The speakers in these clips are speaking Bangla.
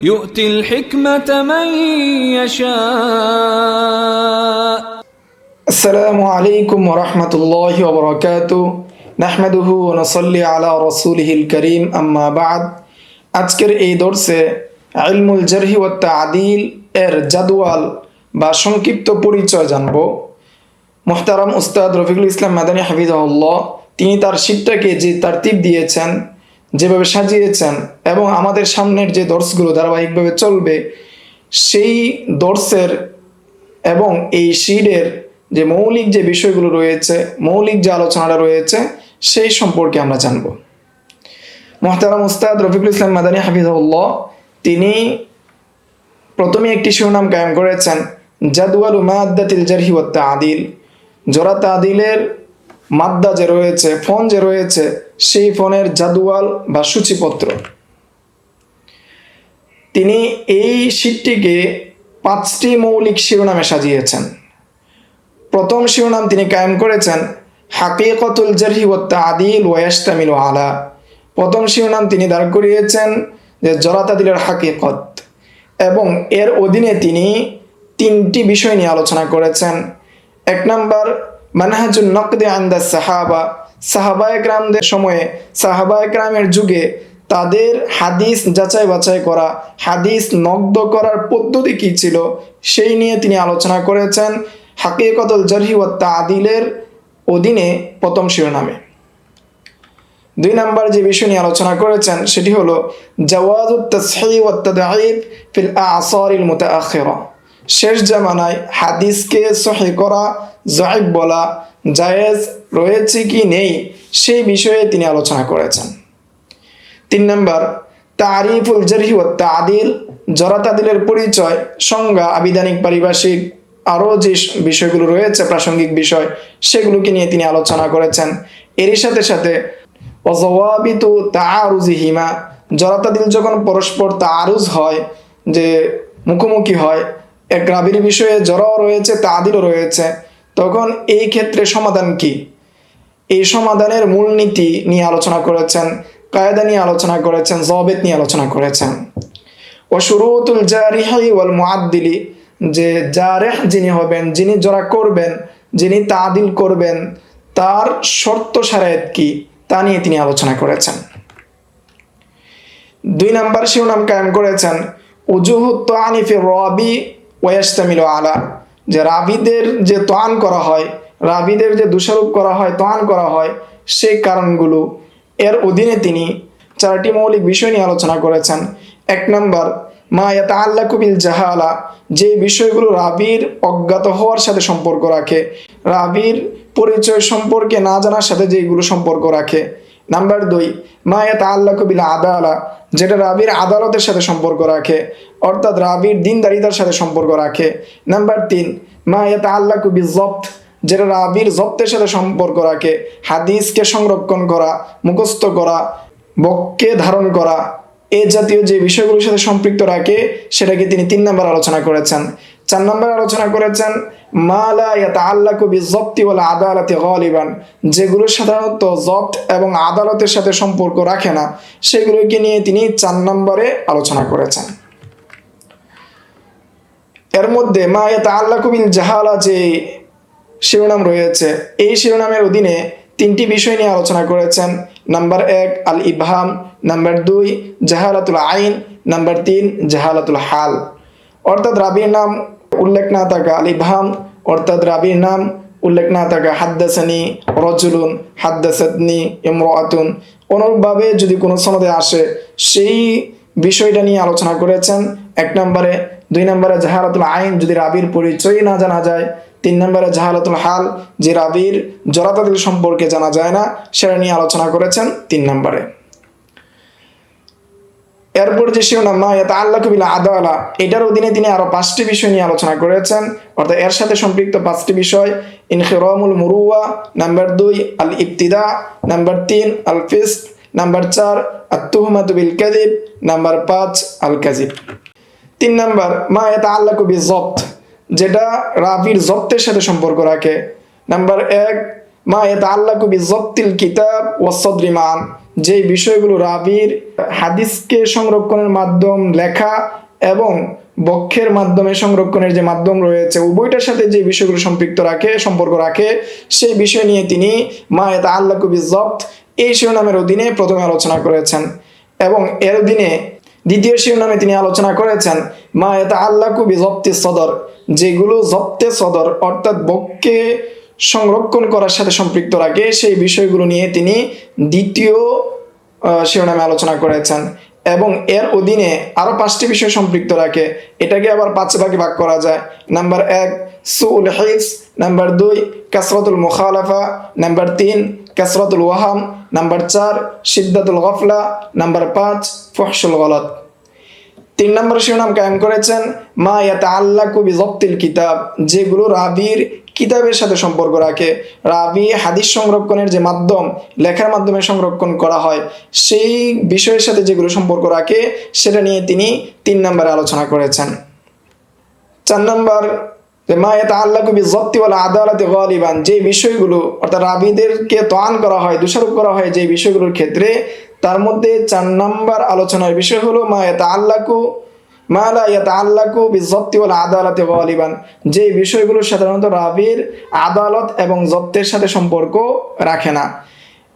يؤتي الحكمة من يشاء السلام عليكم ورحمة الله وبركاته نحمده ونصلي على رسوله الكريم أما بعد আজকের এই দর্শে ইলমুল জারহি ও তাদিল এর জাদওয়াল বা সংক্ষিপ্ত পরিচয় জানব মোহতারাম উস্তাদ রফিকুল ইসলাম মাদানী হাফিজাহুল্লাহ তিনি তার শীতটাকে যে তারতিব দিয়েছেন যেভাবে সাজিয়েছেন এবং আমাদের সামনের যে দর্শগুলো ধারাবাহিকভাবে চলবে, সেই দর্শের এবং এই শিডের যে মৌলিক যে বিষয়গুলো রয়েছে, মৌলিক যে আলোচনাটা রয়েছে, সেই সম্পর্কে আমরা জানব। মোহতারাম উস্তাদ রফিকুল ইসলাম মাদানী হাফিজাউল্লাহ তিনি প্রথমে একটি শিরোনাম কায়েম করেছেন জাদুয়াল উমাদ্দাতিল জারহি ওয়া তাদিল। জোড়া তাদিলের মাদ্দা যে রয়েছে, ফোন যে রয়েছে, সেই ফোনের জাদুয়াল বা সূচিপত্র। তিনি এই শীটটিকে পাঁচটি মৌলিক শিরোনামে সাজিয়েছেন। প্রথম শিরোনাম তিনি কায়েম করেছেন, হাকিকতুল জারহি ও তাদিল ওয়াস্তামিল আলা। প্রথম শিরোনাম তিনি দাঁড় করিয়েছেন যে জরাতাদিলের হাকিকত। এবং এর অধীনে তিনি তিনটি বিষয় নিয়ে আলোচনা করেছেন। এক নম্বর মানহাজুল নকদে আন্দা সাহাবা। সাহাবা একরামদের সময়ে সাহাবা একরামের যুগে তাদের হাদিস যাচাই বাছাই করা, হাদিস নগ্ধ করার পদ্ধতি কী ছিল, সেই নিয়ে তিনি আলোচনা করেছেন হাকিকতুল জারহি ও তাদিলের অধীনে প্রথম শিরোনামে। দুই নাম্বার যে বিষয় নিয়ে আলোচনা করেছেন, সেটি হলো জাওয়াজুত তাসহি আসারিল মুতাআখিরা। শেষ জামানায় হাদিসকে সহি করা জাইব বলা জায়েজ রয়েছে কি নেই সেই বিষয়ে তিনি আলোচনা করেছেন। তিন নম্বর, তারিফুল জারহি তাদিল, জরাতাদিলের পরিচয়, সংজ্ঞা, আবিধানিক পারিভাষিক, আরও যে বিষয়গুলো রয়েছে, প্রাসঙ্গিক বিষয়, সেগুলোকে নিয়ে তিনি আলোচনা করেছেন। এরই সাথে সাথে অজওয়াবিতু তাআরুজিহিমা জরাতাদিল যখন পরস্পর তাআরুজ হয়, যে মুখোমুখি হয়, এক রাবির বিষয়ে জরাও রয়েছে, তাদিলও রয়েছে তখন এই ক্ষেত্রে সমাধান কি? এই সমাধানের মূলনীতি নিয়ে আলোচনা করেছেন, কায়দা নিয়ে আলোচনা করেছেন জবেদ নিয়ে আলোচনা করেছেন। ও শুরুতুল জারিহাই ওয়াল মুআদ্দিলি, যে জারেহ যিনি হবেন, যিনি জরা করবেন, যিনি তাদিল করবেন, তার শর্ত সারায়ত কি, তা নিয়ে তিনি আলোচনা করেছেন। দুই নাম্বার শিরোনাম কায়েম করেছেন উজুহুত আনিফি রবি ওয়াস্তামিল আলা যে রাবিদের যে তোয়ান করা হয়, রাবিদের যে দোষারোপ করা হয়, তোয়ান করা হয়, সেই কারণগুলো এর অধীনে তিনি চারটি মৌলিক বিষয় নিয়ে আলোচনা করেছেন। এক নম্বর, মা ইয়াতা আল্লাহ কবিল জাহালা যে বিষয়গুলো রাবির অজ্ঞাত হওয়ার সাথে সম্পর্ক রাখে। রাবির পরিচয় সম্পর্কে না জানার সাথে যেগুলো সম্পর্ক রাখে নাম্বার দুই, মা ইয়াতা আল্লাহ কবিল আদালা, যেটা রাবির আদালতের সাথে সম্পর্ক রাখে, অর্থাৎ রাবির দিনদারিতার সাথে সম্পর্ক রাখে। নাম্বার তিন, মা ইয়াতা আল্লাহ কবি জপ্ত যেটা রাবির জপ্তের সাথে সম্পর্ক রাখে। হাদিসকে সংরক্ষণ করা, মুখস্থ করা বককে ধারণ করা, এ জাতীয় যে বিষয়গুলোর সাথে সম্পৃক্ত রাখে, সেটাকে তিনি তিন নম্বর আলোচনা করেছেন। চার নম্বর আলোচনা করেছেন মালা আল্লাহ কবি জপ্তি বলে আদালতে গলিবান যেগুলো সাধারণত জপ্ত এবং আদালতের সাথে সম্পর্ক রাখে না। সেগুলোকে নিয়ে তিনি চার নম্বরে আলোচনা করেছেন। এর মধ্যে, মা ইয়াতা আল্লাহ কবিল জাহালা যে শিরোনাম রয়েছে, এই শিরোনামের অধীনে তিনটি বিষয় নিয়ে আলোচনা করেছেন। নাম্বার এক আল ইবহাম নাম্বার দুই, জাহালাতুল আইন, নাম্বার তিন, জাহালাতুল হাল। অর্থাৎ রাবির নাম উল্লেখ না থাকা আল ইবহাম অর্থাৎ রাবির নাম উল্লেখ না থাকা হাদ্দাসানি রজুলুন, হাদ্দাসাতনি ইমরাতুন। অনুরূপভাবে যদি কোনো সনদে আসে, সেই বিষয়টা নিয়ে আলোচনা করেছেন। এক নম্বরে, দুই নম্বরে জাহালাতুল আইন যদি রাবির পরিচয় না জানা যায়, তিন নম্বরে জাহালাতুল হাল যে রাবির জরাতাদিল সম্পর্কে জানা যায় না, সেটা নিয়ে আলোচনা করেছেন তিন নম্বরে। এরপর যে শিরোনাম, মা এটা আল্লাহ কবিলা আদালা এটার অধীনে তিনি আরও পাঁচটি বিষয় নিয়ে আলোচনা করেছেন। অর্থাৎ এর সাথে সম্পৃক্ত পাঁচটি বিষয়, ইনখিরমুল মুরুয়া, নাম্বার দুই আল ইবতিদা নাম্বার তিন আল ফিস্ক নাম্বার চার, আত্তুহমাত বিল কাজিব নাম্বার পাঁচ আল কাজিব তিন নাম্বার, মা এটা আল্লাহ কবি জপ্ত যেটা রাবির জপ্তের সাথে সম্পর্ক রাখে। নাম্বার এক, মা এত আল্লাহ কবি জপ্তিল কিতাব ওয়াসদ্রিমান যে বিষয়গুলো রাবির হাদিসকে সংরক্ষণের মাধ্যম লেখা এবং বক্ষের মাধ্যমে সংরক্ষণের যে মাধ্যম রয়েছে, উভয়টার সাথে যে বিষয়গুলো সম্পৃক্ত রাখে, সম্পর্ক রাখে, সেই বিষয় নিয়ে তিনি মা এত আল্লাহ কবি জপ্ত এই শিরোনামের অধীনে প্রথমে আলোচনা করেছেন এবং এর অধীনে দ্বিতীয় শিরোনামে তিনি আলোচনা করেছেন মা এটা আল্লাহ কুবি জপ্তি সদর, যেগুলো জপ্তে সদর, অর্থাৎ বককে সংরক্ষণ করার সাথে সম্পৃক্ত রাখে। সেই বিষয়গুলো নিয়ে তিনি দ্বিতীয় শিরোনামে আলোচনা করেছেন এবং এর অধীনে আরও পাঁচটি বিষয় সম্পৃক্ত রাখে। এটাকে আবার পাঁচ ভাগে ভাগ করা যায়। নাম্বার এক সুল হিফস নাম্বার দুই, কাসরতুল মুখালাফা। নাম্বার তিন, কাসরতুল ওয়াহাম। নাম্বার চার সিদ্ধাতুল গফলা। নাম্বার পাঁচ ফহসুল গলত। তিন নম্বর শিরোনাম কায়েম করেছেন, মা ইয়াতে আল্লাহ কবি জপ্তিল কিতাব, যেগুলো রাবির কিতাবের সাথে সম্পর্ক রাখে। রাবি হাদিস সংরক্ষণের যে মাধ্যম, লেখার মাধ্যমে সংরক্ষণ করা হয়, সেই বিষয়ের সাথে যেগুলো সম্পর্ক রাখে, সেটা নিয়ে তিনি তিন নম্বরে আলোচনা করেছেন। চার নম্বর মা এটা আল্লাহ কবি জপ্তি বলে আদালতে গলিবান, যে বিষয়গুলো, অর্থাৎ রাবিদেরকে তোয়ান করা হয়, দোষারোপ করা হয় যে বিষয়গুলোর ক্ষেত্রে, তার মধ্যে চার নম্বর আলোচনার বিষয় হলো মা এটা আল্লাহকু মালা ইয়াত আল্লাহকু বিজপ্তি বলে আদালতে গলিবান। যে বিষয়গুলো সাধারণত রাবির আদালত এবং জপ্তের সাথে সম্পর্ক রাখে না।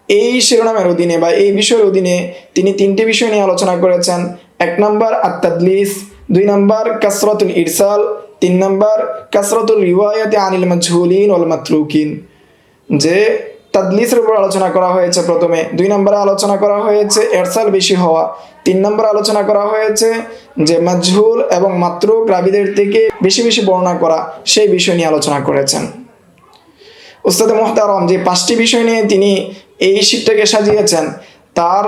এই শিরোনামের অধীনে বা এই বিষয়ের অধীনে তিনি তিনটি বিষয় নিয়ে আলোচনা করেছেন। এক নম্বর আত্মাদলিস দুই নম্বর কাসরতুল ইরসাল, তিন নম্বর কাসরতুল রিওয়ায়াতে আনিল মাজহুলিন ওয়াল মাতরুকিন যে তাদলিসের উপর আলোচনা করা হয়েছে প্রথমে, দুই নম্বরে আলোচনা করা হয়েছে এরসাল বেশি হওয়া। তিন নম্বর আলোচনা করা হয়েছে যে মাজহুল এবং মাত্র রাবিদের থেকে বেশি বেশি বর্ণনা করা সেই বিষয় নিয়ে আলোচনা করেছেন। উস্তাদ মোহতারম যে পাঁচটি বিষয় নিয়ে তিনি এই শীটটাকে সাজিয়েছেন, তার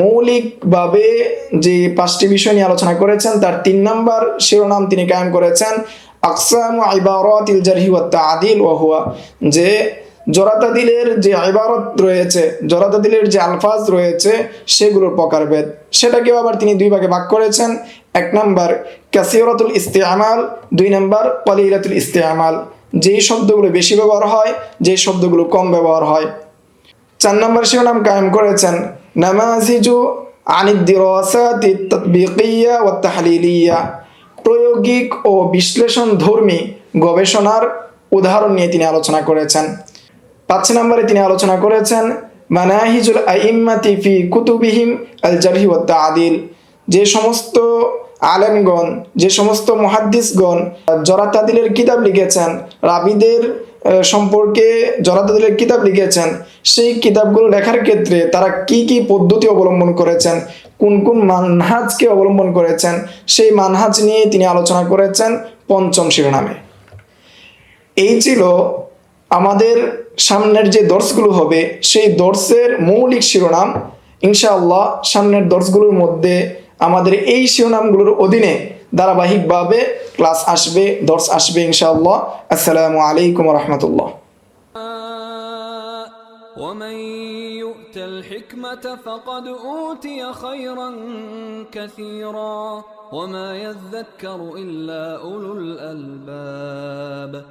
মৌলিকভাবে যে পাঁচটি বিষয় নিয়ে আলোচনা করেছেন, তার তিন নম্বর শিরোনাম তিনি কায়েম করেছেন, আকসাম ইবারত ইল জারহি ওয়া তাদিল ওয়া হুয়া, যে জরাতাদিলের যে ইবারত রয়েছে জরাতাদিলের যে আলফাজ রয়েছে, সেগুলোর প্রকারভেদ। সেটাকেও আবার তিনি দুই ভাগে ভাগ করেছেন। এক নম্বর, কাসিরতুল ইস্তেআমাল দুই নম্বর, কলিলাতুল ইস্তেআমাল যেই শব্দগুলো বেশি ব্যবহার হয়, যেই শব্দগুলো কম ব্যবহার হয়। চার নম্বর শিরোনাম কায়েম করেছেন, নামাজিজু আনিদ্দিরাসাতি তাতবিকিয়া ও ও বিশ্লেষণ ধর্মী গবেষণার উদাহরণ নিয়ে তিনি আলোচনা করেছেন। পাঁচ নম্বরে তিনি আলোচনা করেছেন, মানাহিজুল আইম্মাতি ফি কুতুবিহিম আল জারহি তাদিল যে সমস্ত আলেমগণ, যে সমস্ত মহাদ্দিসগণ জরাতাদিলের কিতাব লিখেছেন, রাবিদের সম্পর্কে জরাতাদিলের কিতাব লিখেছেন, সেই কিতাবগুলো লেখার ক্ষেত্রে তারা কি কি পদ্ধতি অবলম্বন করেছেন, কোন কোন মানহাজকে অবলম্বন করেছেন, সেই মানহাজ নিয়ে তিনি আলোচনা করেছেন পঞ্চম শিরোনামে। এই ছিল আমাদের সামনের যে দর্শগুলো হবে সেই দর্শের মৌলিক শিরোনাম ইনশাআল্লাহ সামনের দর্শগুলোর মধ্যে আমাদের এই শিরোনামগুলোর অধীনে ধারাবাহিকভাবে ক্লাস আসবে দর্শ আসবে ইনশাআল্লাহ আসসালামু আলাইকুম রহমতুল্লাহ ومن يؤت الحكمة فقد أوتي خيرا كثيرا وما يذكر إلا أولو الألباب